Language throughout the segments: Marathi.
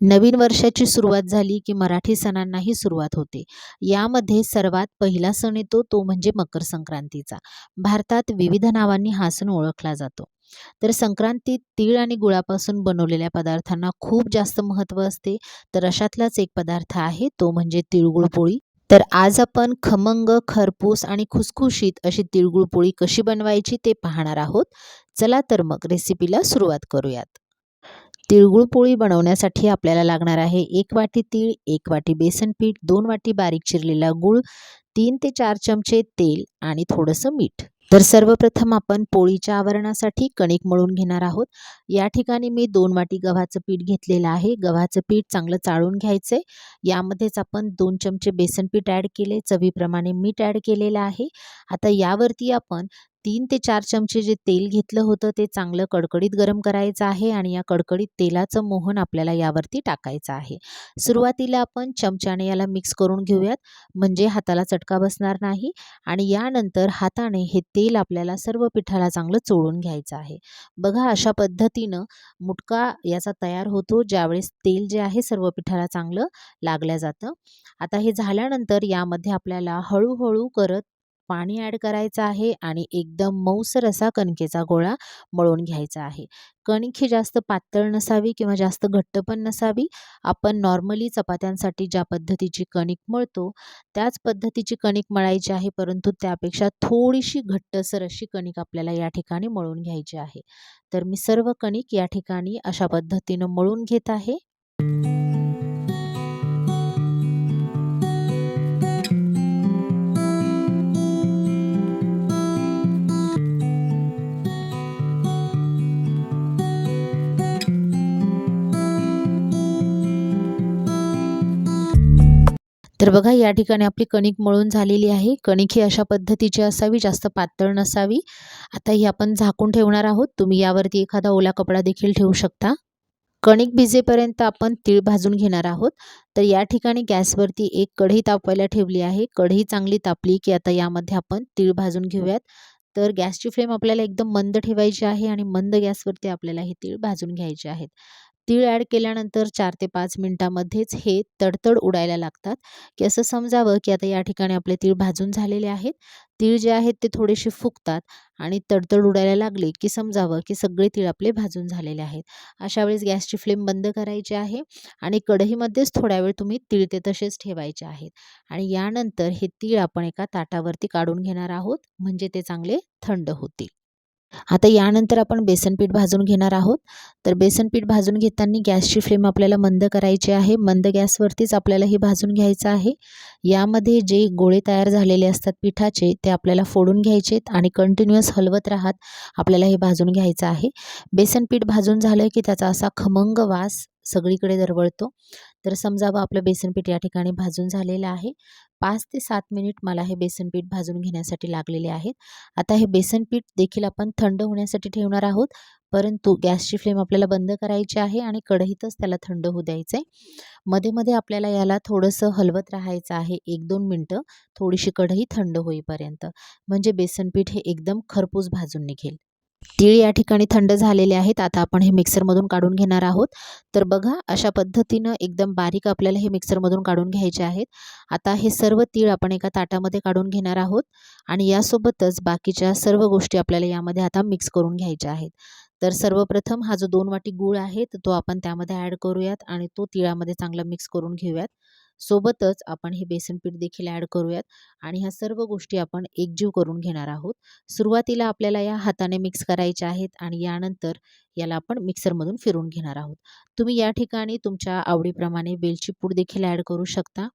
नवीन वर्षाची सुरुवात झाली की मराठी सणांनाही सुरुवात होते. यामध्ये सर्वात पहिला सण येतो तो म्हणजे मकर संक्रांतीचा. भारतात विविध नावांनी हा सण ओळखला जातो. तर संक्रांतीत तीळ आणि गुळापासून बनवलेल्या पदार्थांना खूप जास्त महत्त्व असते. तर अशातलाच एक पदार्थ आहे तो म्हणजे तिळगुळ पोळी. तर आज आपण खमंग खरपूस आणि खुसखुशीत अशी तिळगुळ पोळी कशी बनवायची ते पाहणार आहोत. चला तर मग रेसिपीला सुरुवात करूयात. तिळगुळ पोळी बनवण्यासाठी आपल्याला लागणार आहे एक वाटी तीळ एक वाटी बेसन पीठ दोन वाटी बारीक चिरलेला गूळ तीन ते चार चमचे तेल आणि थोडंसं मीठ. तर सर्वप्रथम आपण पोळीच्या आवरणासाठी कणिक मळून घेणार आहोत. या ठिकाणी मी दोन वाटी गव्हाचं पीठ घेतलेलं आहे. गव्हाचं पीठ चांगलं चाळून घ्यायचं आहे यामध्येच आपण दोन चमचे बेसन पीठ ॲड केले चवीप्रमाणे मीठ ॲड केलेलं आहे. आता यावरती आपण तीन ते चार चमचे जे तेल घेतलं होतं ते चांगलं कडकडीत गरम करायचं आहे आणि या कडकडीत तेलाचं मोहन आपल्याला यावरती टाकायचं आहे. सुरुवातीला आपण चमच्याने याला मिक्स करून घेऊयात म्हणजे हाताला चटका बसणार नाही आणि यानंतर हाताने हे तेल आपल्याला सर्व पिठाला चांगलं चोळून घ्यायचं आहे. बघा अशा पद्धतीनं मुटका याचा तयार होतो ज्यावेळेस तेल जे आहे सर्व पिठाला चांगलं लागलं जातं. आता हे झाल्यानंतर यामध्ये आपल्याला हळूहळू करत पाणी ॲड करायचं आहे आणि एकदम मऊसर असा कणकेचा गोळा मळून घ्यायचा आहे. कणिक ही जास्त पातळ नसावी किंवा जास्त घट्ट पण नसावी. आपण नॉर्मली चपात्यांसाठी ज्या पद्धतीची कणिक मळतो त्याच पद्धतीची कणिक मळायची आहे परंतु त्यापेक्षा थोडीशी घट्टसर अशी कणिक आपल्याला या ठिकाणी मळून घ्यायची आहे. तर मी सर्व कणिक या ठिकाणी अशा पद्धतीनं मळून घेत आहे. तर बघा या ठिकाणी आपली कणिक मळून झालेली आहे. कणिक ही अशा पद्धतीची असावी जास्त पातळ नसावी. आता ही आपण झाकून ठेवणार आहोत. तुम्ही यावरती एखादा ओला कपडा देखील ठेवू शकता. कणिक भिजेपर्यंत आपण तीळ भाजून घेणार आहोत. तर या ठिकाणी गॅसवरती एक कढई तापवायला ठेवली आहे. कढई चांगली तापली की आता यामध्ये आपण तीळ भाजून घेऊयात. तर गॅसची फ्लेम आपल्याला एकदम मंद ठेवायची आहे आणि मंद गॅसवरती आपल्याला हे तीळ भाजून घ्यायचे आहेत. तीळ ॲड केल्यानंतर चार ते पाच मिनटामध्येच हे तडतड उडायला लागतात. की असं समजावं की आता या ठिकाणी आपले तीळ भाजून झालेले आहेत. तीळ जे आहेत ते थोडेसे फुगतात आणि तडतड उडायला लागले की समजावं की सगळे तीळ आपले भाजून झालेले आहेत. अशा वेळेस गॅसची फ्लेम बंद करायची आहे आणि कढईमध्येच थोड्या वेळ तुम्ही तीळ ते तसेच ठेवायचे आहेत. आणि यानंतर हे तीळ आपण एका ताटावरती काढून घेणार आहोत. म्हणजे ते चांगले थंड होतील. आता यानंतर आपण बेसन पीठ भाजून घेणार आहोत. तर बेसनपीठ भाजून घेताना गॅसची फ्लेम आपल्याला मंद करायची आहे. मंद गॅसवरतीच आपल्याला हे भाजून घ्यायचं आहे. यामध्ये जे गोळे तयार झालेले असतात पिठाचे ते आपल्याला फोडून घ्यायचेत आणि कंटिन्युअस हलवत राहत आपल्याला हे भाजून घ्यायचं आहे. बेसन पीठ भाजून झालं की त्याचा असा खमंग वास सगळीकडे दरवळतो. तर समजावं आपलं बेसनपीठ या ठिकाणी भाजून झालेलं आहे. पाच ते सात मिनिट मला हे बेसनपीठ भाजून घेण्यासाठी लागलेले आहेत. आता हे बेसनपीठ देखील आपण थंड होण्यासाठी ठेवणार आहोत. परंतु गॅसची फ्लेम आपल्याला बंद करायची आहे आणि कढईतच त्याला थंड होऊ द्यायचं आहे मध्ये मध्ये आपल्याला याला थोडंसं हलवत राहायचं आहे. एक दोन मिनटं. थोडीशी कढई थंड होईपर्यंत. म्हणजे बेसनपीठ हे एकदम खरपूस भाजून निघेल. तीळ या ठिकाणी थंड झालेले आहेत. आता आपण हे मिक्सरमधून काढून घेणार आहोत. तर बघा अशा पद्धतीनं एकदम बारीक आपल्याला हे मिक्सरमधून काढून घ्यायचे आहेत. आता हे सर्व तीळ आपण एका ताटामध्ये काढून घेणार आहोत. आणि यासोबतच बाकीच्या सर्व गोष्टी आपल्याला यामध्ये आता मिक्स करून घ्यायच्या आहेत. तर सर्वप्रथम हा जो दोन वाटी गूळ आहे तर तो आपण त्यामध्ये ॲड करूयात आणि तो तिळामध्ये चांगला मिक्स करून घेऊयात. सोबतच आपण हे बेसन पीठ देखील ॲड करूयात आणि ह्या सर्व गोष्टी आपण एकजीव करून घेणार आहोत. सुरुवातीला आपल्याला या हाताने मिक्स करायच्या आहेत आणि यानंतर याला आपण मिक्सरमधून फिरून घेणार आहोत. तुम्ही या ठिकाणी तुमच्या आवडीप्रमाणे वेलची पूड देखील ॲड करू शकता.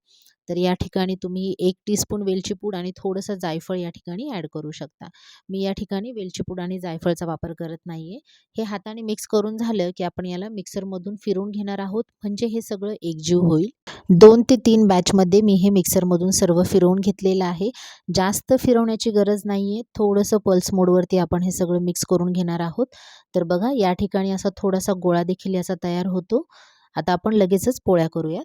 तर या ठिकाणी तुम्ही एक टीस्पून वेलची पूड आणि थोडंसं जायफळ या ठिकाणी ॲड करू शकता. मी या ठिकाणी वेलची पूड आणि जायफळचा वापर करत नाही आहे हे हाताने मिक्स करून झालं की आपण याला मिक्सरमधून फिरून घेणार आहोत. म्हणजे हे सगळं एकजीव होईल. दोन ते तीन बॅचमध्ये मी हे मिक्सरमधून सर्व फिरवून घेतलेलं आहे. जास्त फिरवण्याची गरज नाही आहे थोडंसं पल्स मोडवरती आपण हे सगळं मिक्स करून घेणार आहोत. तर बघा या ठिकाणी असा थोडासा गोळा देखील याचा तयार होतो. आता आपण लगेचच पोळ्या करूयात.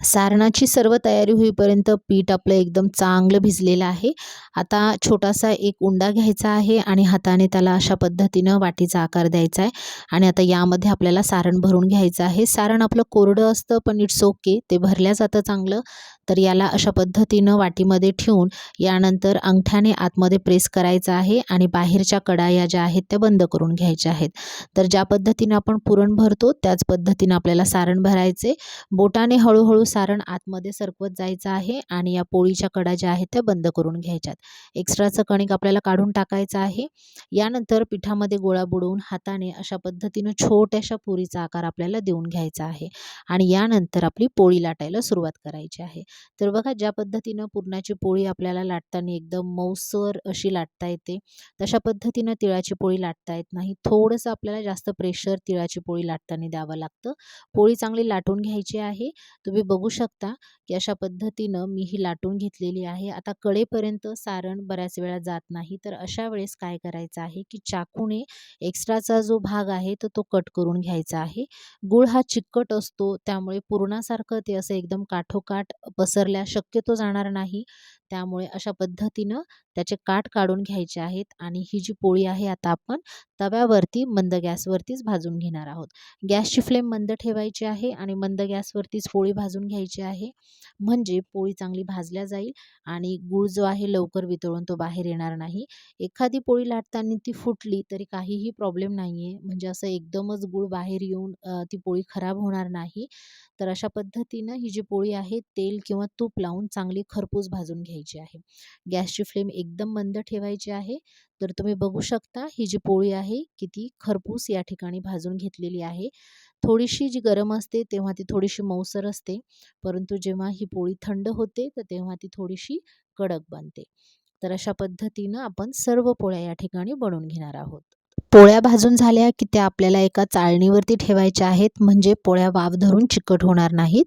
सारणाची सर्व तयारी होईपर्यंत पीठ आपलं एकदम चांगलं भिजलेलं आहे. आता छोटासा एक उंडा घ्यायचा आहे आणि हाताने त्याला अशा पद्धतीनं वाटीचा आकार द्यायचा आहे. आणि आता यामध्ये आपल्याला सारण भरून घ्यायचं आहे. सारण आपलं कोरडं असतं पण इट्स ओके ते भरल्या जातं चांगलं. तर याला अशा पद्धतीनं वाटीमध्ये ठेवून यानंतर अंगठ्याने आतमध्ये प्रेस करायचं आहे आणि बाहेरच्या कडा या ज्या आहेत त्या बंद करून घ्यायच्या आहेत. तर ज्या पद्धतीनं आपण पुरण भरतो त्याच पद्धतीनं आपल्याला सारण भरायचे. बोटाने हळूहळू सारण आतमध्ये सरकवत जायचं आहे आणि या पोळीच्या कडा ज्या आहेत त्या बंद करून घ्यायच्यात. एक्स्ट्राचं कणिक आपल्याला काढून टाकायचं आहे. यानंतर पिठामध्ये गोळा बुडवून हाताने अशा पद्धतीनं छोट्याशा पुरीचा आकार आपल्याला देऊन घ्यायचा आहे आणि यानंतर आपली पोळी लाटायला सुरुवात करायची आहे. तर बघा ज्या पद्धतीनं पुरणाची पोळी आपल्याला लाटताना एकदम मऊसर अशी लाटता येते तशा पद्धतीनं तिळाची पोळी लाटता येत नाही. थोडंसं आपल्याला जास्त प्रेशर तिळाची पोळी लाटताना द्यावं लागतं. पोळी चांगली लाटून घ्यायची आहे. तुम्ही बघू शकता की अशा पद्धतीनं मी ही लाटून घेतलेली आहे. आता कडेपर्यंत सारण बऱ्याच वेळा जात नाही तर अशा वेळेस काय करायचं आहे की चाकूने एक्स्ट्राचा जो भाग आहे तर तो कट करून घ्यायचा आहे. गुळ हा चिकट असतो त्यामुळे पुरणासारखं ते असं एकदम काठोकाठ पसरल्या शक्यतो जाणार नाही. त्यामुळे अशा पद्धतीनं त्याचे काठ काढून घ्यायचे आहेत आणि ही जी पोळी आहे आता आपण तव्यावरती मंद गॅसवरतीच भाजून घेणार आहोत. गॅसची फ्लेम मंद ठेवायची आहे आणि मंद गॅसवरतीच पोळी भाजून घ्यायची आहे. म्हणजे पोळी चांगली भाजल्या जाईल आणि गूळ जो आहे लवकर वितळून तो बाहेर येणार नाही. एखादी पोळी लाटताना ती फुटली तरी काहीही प्रॉब्लेम नाही आहे म्हणजे असं एकदमच गूळ बाहेर येऊन ती पोळी खराब होणार नाही. तर अशा पद्धतीनं ही जी पोळी आहे तेल किंवा तूप लावून चांगली खरपूस भाजून घ्यायची. आहे. गॅसची फ्लेम एकदम मंद ठेवायची आहे. तर तुम्ही बघू शकता ही जी पोळी आहे किती खरपूस या ठिकाणी भाजून घेतलेली आहे. थोडीशी जी गरम असते तेव्हा ती थोडीशी मऊसर असते. परंतु जेव्हा ही पोळी थंड होते तर तेव्हा ती थोडीशी कडक बनते. तर अशा पद्धतीनं आपण सर्व पोळ्या या ठिकाणी बनवून घेणार आहोत. पोळ्या भाजून झाल्या की त्या आपल्याला एका चाळणीवरती ठेवायच्या आहेत. म्हणजे पोळ्या वाफ धरून चिकट होणार नाहीत.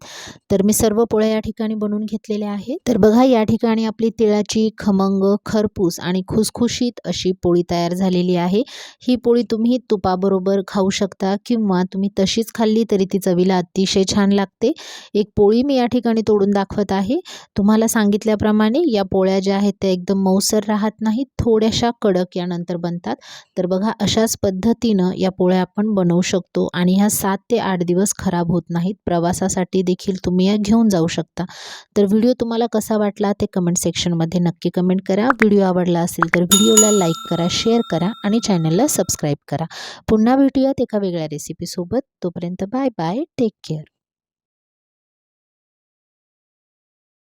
तर मी सर्व पोळ्या या ठिकाणी बनवून घेतलेल्या आहेत. तर बघा या ठिकाणी आपली तिळाची खमंग खरपूस आणि खुसखुशीत अशी पोळी तयार झालेली आहे. ही पोळी तुम्ही तुपाबरोबर खाऊ शकता किंवा तुम्ही तशीच खाल्ली तरी ती चवीला अतिशय छान लागते. एक पोळी मी या ठिकाणी तोडून दाखवत आहे. तुम्हाला सांगितल्याप्रमाणे या पोळ्या ज्या आहेत त्या एकदम मऊसर राहत नाहीत. थोड्याशा कडक यानंतर बनतात. तर बघा अशाच पद्धतीनं या पोळ्या आपण बनवू शकतो आणि ह्या सात ते आठ दिवस खराब होत नाहीत. प्रवासासाठी देखील तुम्ही या घेऊन जाऊ शकता. तर व्हिडिओ तुम्हाला कसा वाटला ते कमेंट सेक्शनमध्ये नक्की कमेंट करा. व्हिडिओ आवडला असेल तर व्हिडिओला लाईक करा शेअर करा आणि चॅनलला सबस्क्राईब करा. पुन्हा भेटूयात एका वेगळ्या रेसिपीसोबत तोपर्यंत बाय बाय टेक केअर